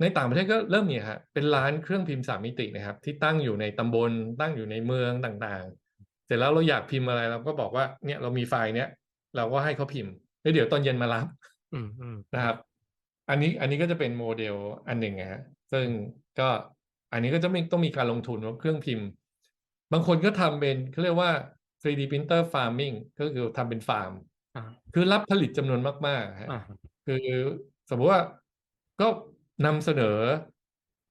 ในต่างประเทศก็เริ่มมีครับเป็นร้านเครื่องพิมพ์สามมิตินะครับ ที่ตั้งอยู่ในตำบลตั้งอยู่ในเมืองต่างๆ เสร็จแล้วเราอยากพิมพ์อะไรเราก็บอกว่าเนี่ยเรามีไฟล์เนี้ยเราก็ให้เขาพิมพ์แล้วเดี๋ยวตอนเย็นมารับอืมอืมนะครับ อันนี้อันนี้ก็จะเป็นโมเดลอันหนึ่งนะฮะซึ่งก็อันนี้ก็จะไม่ต้องมีการลงทุนว่าเครื่องพิมพ์ บางคนก็ทำเป็นเขาเรียกว่า 3D printer farming ก็คือทำเป็นฟาร์มอ่าคือรับผลิตจำนวนมากๆฮะอ่าคือสมมติว่าก็ นำเสนอ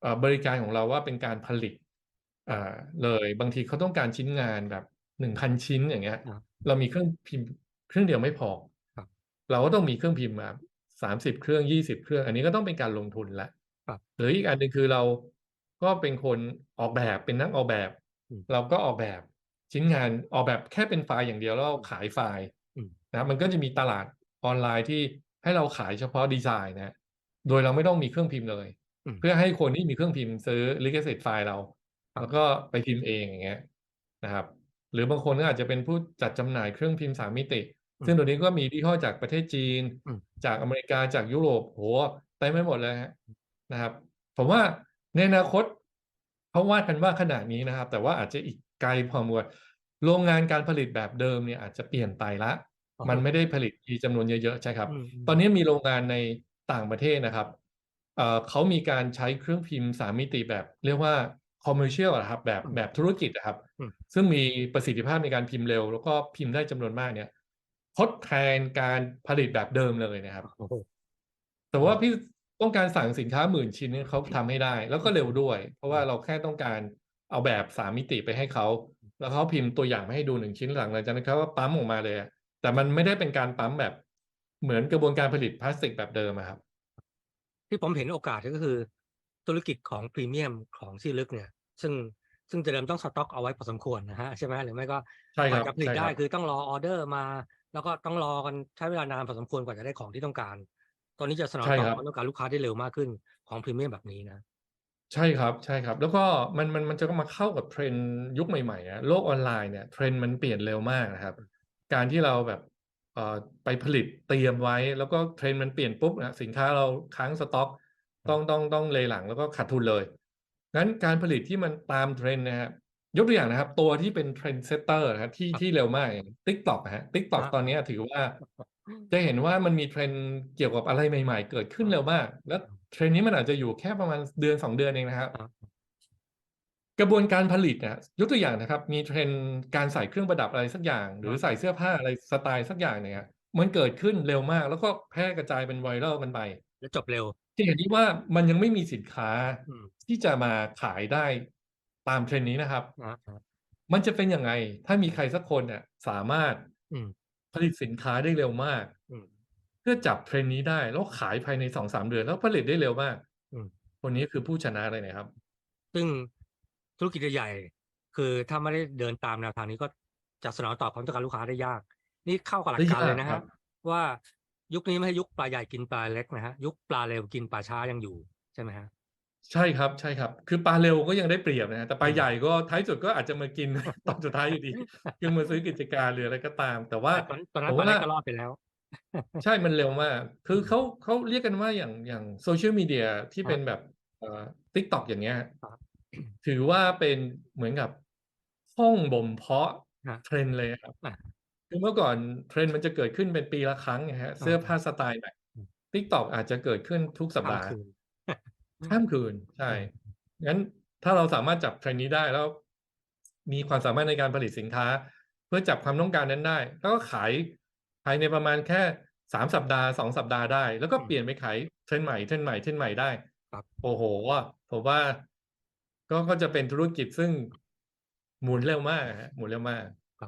เอ่อบริการของเราว่าเป็นการผลิตอ่าเลยบางทีเขาต้องการชิ้นงานแบบหนึ่งพันชิ้นอย่างเงี้ยครับเรามีเครื่องพิมพ์เครื่องเดียวไม่พอครับเราก็ต้องมีเครื่องพิมพ์มาสามสิบเครื่องยี่สิบเครื่อง อันนี้ก็ต้องเป็นการลงทุนละครับหรืออีกอันหนึ่งคือเราก็เป็นคนออกแบบเป็นนักออกแบบอืมเราก็ออกแบบชิ้นงานออกแบบแค่เป็นไฟล์อย่างเดียวแล้วเราขายไฟล์อืมนะมันก็จะมีตลาดออนไลน์ที่ให้เราขายเฉพาะดีไซน์นะ โดยเราไม่ต้องมีเครื่องพิมพ์เลยอืมเพื่อให้คนที่มีเครื่องพิมพ์ซื้อลิขสิทธิ์ไฟล์เราครับแล้วก็ไปพิมพ์เองอย่างเงี้ยนะครับ หรือบางคนก็อาจจะเป็นผู้จัดจำหน่ายเครื่องพิมพ์สามมิติ ซึ่งตัวนี้ก็มีที่ห้อจากประเทศจีนอืมจากอเมริกาจากยุโรปโหเต็มไปหมดเลยฮะนะครับ ผมว่าในอนาคตเขาว่ากันว่าขนาดนี้นะครับ แต่ว่าอาจจะอีกไกลพอมวลโรงงานการผลิตแบบเดิมเนี่ยอาจจะเปลี่ยนไปละอ๋อมันไม่ได้ผลิตทีจำนวนเยอะๆใช่ครับอืมมตอนนี้มีโรงงานใน ต่างประเทศนะครับเอ่อเขามีการใช้เครื่องพิมพ์สามมิติแบบ เรียกว่า commercial อะครับแบบอืมแบบธุรกิจอะครับอืมซึ่งมีประสิทธิภาพในการพิมพ์เร็ว แล้วก็พิมพ์ได้จำนวนมากเนี่ยทดแทนการผลิตแบบเดิมเลยนะครับโอ้โหแต่ว่าพี่ต้องการสั่งสินค้าหมื่นชิ้นเนี่ยเขาทำให้ได้ แล้วก็เร็วด้วย เพราะว่าเราแค่ต้องการเอาแบบสามมิติไปให้เขา แล้วเขาพิมพ์ตัวอย่างมาให้ดูหนึ่งชิ้นหลังจากนั้นเขาก็ปั๊มออกมาเลยอะแต่มันไม่ได้เป็นการปั๊มแบบ เหมือนกระบวนการผลิตพลาสติกแบบเดิมอะครับ ที่ผมเห็นโอกาสก็คือ ธุรกิจของพรีเมียมของที่ลึกเนี่ย ซึ่งซึ่งจะเดิมต้องสต็อกเอาไว้พอสมควรนะฮะใช่ไหมหรือไม่ก็ใช่กครัว่าบจะผลิตใช่ได้ครับคือต้องรอออเดอร์มา แล้วก็ต้องรอกันใช้เวลานานพอสมควรกว่าจะได้ของที่ต้องการ ตอนนี้จะสนองใช่ตอบครับความต้องการลูกค้าได้เร็วมากขึ้นของพรีเมียมแบบนี้นะใช่ครับใช่ครับ แล้วก็มันมันมันจะมาเข้ากับเทรนด์ยุคใหม่ๆอะโลกออนไลน์เนี่ยเทรนด์มันเปลี่ยนเร็วมากนะครับ การที่เราแบบเอ่อ ไปผลิตเตรียมไว้ แล้วก็เทรนด์มันเปลี่ยนปุ๊บนะสินค้าเราค้างสต็อก ต้องต้องต้องเลยหลังแล้วก็ขาดทุนเลยงั้นการผลิตที่มันตามเทรนด์นะครับยกตัวอย่างนะครับ ตัวที่เป็นเทรนด์เซตเตอร์นะครับที่ที่เร็วมากอย่างทิกตอกฮะทิกตอกครับตอนนี้ถือว่า จะเห็นว่ามันมีเทรนด์เกี่ยวกับอะไรใหม่ ๆ เกิดขึ้นเร็วมาก แล้วเทรนด์นี้มันอาจจะอยู่แค่ประมาณเดือนสองเดือนเองนะครับครับ กระบวนการผลิตนะยกตัวอย่างนะครับ มีเทรนด์การใส่เครื่องประดับอะไรสักอย่าง หรือใส่เสื้อผ้าอะไรสไตล์สักอย่างเนี่ยมันเกิดขึ้นเร็วมาก แล้วก็แพร่กระจายเป็นไวรัลมันไปแล้วจบเร็วที่เห็นที่ว่ามันยังไม่มีสินค้าอืมที่จะมาขายได้ตามเทรนด์นี้นะครับนะฮะมันจะเป็นยังไง ถ้ามีใครสักคนเนี่ยสามารถอืมผลิตสินค้าได้เร็วมากอืมเพื่อจับเทรนด์นี้ได้ แล้วขายภายในสองสามเดือน แล้วผลิตได้เร็วมากอืมคนนี้คือผู้ชนะเลยนะครับ ซึ่ง ธุรกิจใหญ่ๆคือถ้าไม่ได้เดินตามแนวทางนี้ก็จะสนองตอบความต้องการลูกค้าได้ยาก นี่เข้ากับหลักการได้ยากเลยนะครัฮะบว่ายุคนี้ไม่ใช่ยุคปลาใหญ่กินปลาเล็กนะฮะยุคปลาเร็วกินปลาช้ายังอยู่ใช่ไหมฮะใช่ครับใช่ครับ คือปลาเร็วก็ยังได้เปรียบนะฮะแต่ปลาอืมใหญ่ก็ท้ายสุดก็อาจจะมากินตอนสุดท้ายอยู่ดีคือมาซื้อกิจการหรืออะไรก็ตาม แต่ว่าแต่ตอนตอนนั้นผมปลาเล็กว่าก็รอดไปแล้ว ใช่มันเร็วมาก คือเขาเขาเรียกกันว่าอย่างอย่างโซเชียลมีเดียที่ครับเป็นแบบเอ่อทิกตอกอย่างเงี้ยครับ ถือว่าเป็นเหมือนกับห้องบ่มเพาะฮะเทรนด์เลยครับอะคือเมื่อก่อนเทรนด์มันจะเกิดขึ้นเป็นปีละครั้งนะฮะเสื้อผ้าสไตล์ใหม่อืมทิกตอกอาจจะเกิดขึ้นทุกสัปข้ามดาห์คืนข้ามคืนใช่งั้นถ้าเราสามารถจับเทรนด์นี้ได้แล้ว มีความสามารถในการผลิตสินค้า เพื่อจับความต้องการนั้นได้ แล้วก็ขายภายในประมาณแค่สามสัปดาห์สองสัปดาห์ได้ แล้วก็อืมเปลี่ยนไปขายเทรนด์ใหม่เทรนด์ใหม่เทรนด์ใหม่ได้ครับโอ้โหว่าผมว่า ก็ก็จะเป็นธุรกิจซึ่งหมุนเร็วมากฮะหมุนเร็วมาก